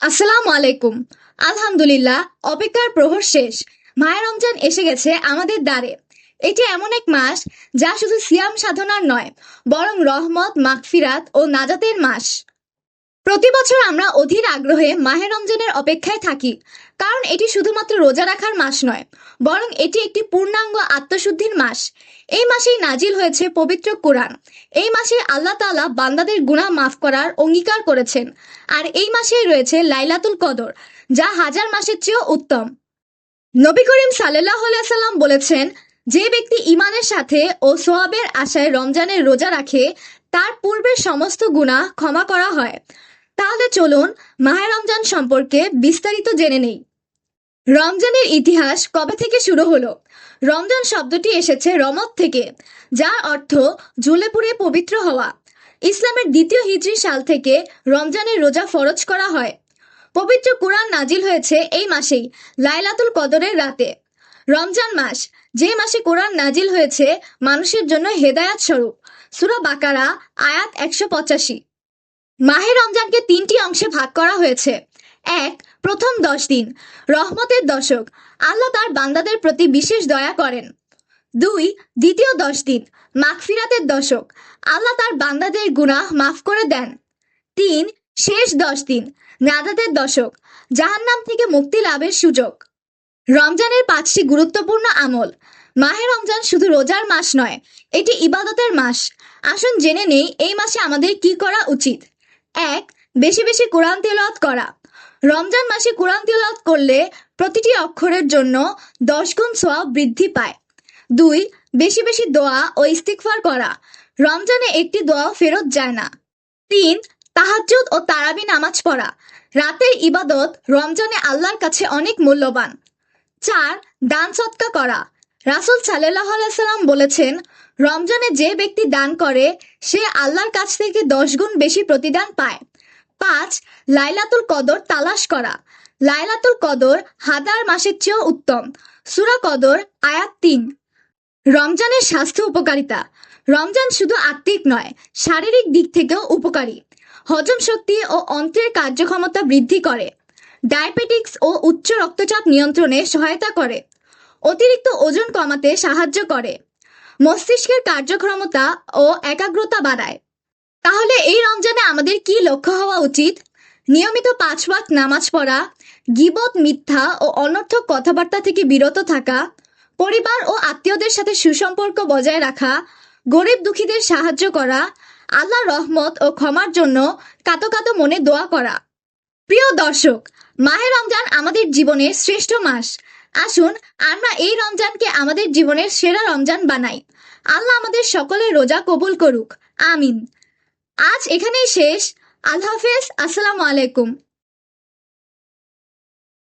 আসসালামু আলাইকুম আলহামদুলিল্লাহ, অপেক্ষার প্রহর শেষ। মায়ের রমজান এসে গেছে আমাদের দ্বারে। এটি এমন এক মাস যা শুধু সিয়াম সাধনার নয়, বরং রহমত, মাগফিরাত ও নাজাতের মাস। প্রতি বছর আমরা অধীর আগ্রহে মাহে রমজানের অপেক্ষায় থাকি, কারণ এটি শুধুমাত্র রোজা রাখার মাস নয়, বরং এটি একটি পূর্ণাঙ্গ আত্মশুদ্ধির মাস। এই মাসেই নাজিল হয়েছে পবিত্র কোরআন। এই মাসে আল্লাহ তাআলা বান্দাদের গুনাহ মাফ করার অঙ্গীকার করেছেন, আর এই মাসেই রয়েছে লাইলাতুল কদর, যা হাজার মাসের চেয়েও উত্তম। নবী করিম সাল্লাহ সাল্লাম বলেছেন, যে ব্যক্তি ইমানের সাথে ও সোয়াবের আশায় রমজানের রোজা রাখে তার পূর্বের সমস্ত গুনাহ ক্ষমা করা হয়। তাহলে চলুন মাহে রমজান সম্পর্কে বিস্তারিত জেনে নেই। রমজানের ইতিহাস কবে থেকে শুরু হলো? রমজান শব্দটি এসেছে রমত থেকে, যার অর্থ জুলেপুরে পবিত্র হওয়া। ইসলামের দ্বিতীয় হিজরি সাল থেকে রমজানের রোজা ফরজ করা হয়। পবিত্র কোরআন নাজিল হয়েছে এই মাসেই, লাইলাতুল কদরের রাতে। রমজান মাস, যে মাসে কোরআন নাজিল হয়েছে, মানুষের জন্য হেদায়াত স্বরূপ। সুরা বাকারা, আয়াত একশো পঁচাশি। মাহে রমজানকে তিনটি অংশে ভাগ করা হয়েছে। এক, প্রথম দশ দিন, রহমতের দশক। আল্লাহ তার বান্দাদের প্রতি বিশেষ দয়া করেন। দুই, দ্বিতীয় দশ দিন, মাগফিরাতের দশক। আল্লাহ তার বান্দাদের গুনাহ মাফ করে দেন। তিন, শেষ দশ দিন, নাজাতের দশক, জাহান্নাম থেকে মুক্তি লাভের সুযোগ। রমজানের পাঁচটি গুরুত্বপূর্ণ আমল মাহে রমজান শুধু রোজার মাস নয়, এটি ইবাদতের মাস। আসুন জেনে নেই এই মাসে আমাদের কি করা উচিত। এক, বেশি বেশি কোরআন তেলাওয়াত করা। রমজান মাসে কোরআন তেলাওয়াত করলে প্রতিটি অক্ষরের জন্য দশ গুণ সোয়াব বৃদ্ধি পায়। দুই, বেশি বেশি দোয়া ও ইস্তিকফার করা। রমজানে একটি দোয়া ফেরত যায় না। তিন, তাহাজ্জুদ ও তারাবি নামাজ পড়া। রাতের ইবাদত রমজানে আল্লাহর কাছে অনেক মূল্যবান। চার, দান সৎকা করা। রাসুল সাল্লাহ সাল্লাম বলেছেন, রমজানে যে ব্যক্তি দান করে, সে আল্লাহর কাছ থেকে দশ গুণ বেশি প্রতিদান পায়। পাঁচ, লাইলাতুল কদর তালাশ করা। লাইলাতুল কদর হাজার মাসের চেয়েও উত্তম। সুরা কদর, আয়াত তিন। রমজানের স্বাস্থ্য উপকারিতা। রমজান শুধু আত্মিক নয়, শারীরিক দিক থেকেও উপকারী। হজম শক্তি ও অন্ত্রের কার্যক্ষমতা বৃদ্ধি করে। ডায়াবেটিক্স ও উচ্চ রক্তচাপ নিয়ন্ত্রণে সহায়তা করে। অতিরিক্ত ওজন কমাতে সাহায্য করে। মস্তিষ্কের কার্যক্ষমতা ও একাগ্রতা বাড়ায়। তাহলে এই রমজানে আমাদের কি লক্ষ্য হওয়া উচিত? নিয়মিত পাঁচ ওয়াক্ত নামাজ পড়া, গিবত, মিথ্যা ও অনর্থক কথাবার্তা থেকে বিরত থাকা, পরিবার ও আত্মীয়দের সাথে সুসম্পর্ক বজায় রাখা, গরিব দুঃখীদের সাহায্য করা আল্লাহ রহমত ও ক্ষমার জন্য কাতো কাতো মনে দোয়া করা। প্রিয় দর্শক, মাহে রমজান আমাদের জীবনের শ্রেষ্ঠ মাস। আসুন, আমরা এই রমজানকে আমাদের জীবনের সেরা রমজান বানাই। আল্লাহ আমাদের সকলের রোজা কবুল করুক। আমিন। আজ এখানেই শেষ। আল্লাহ হাফেজ। আসসালামু আলাইকুম।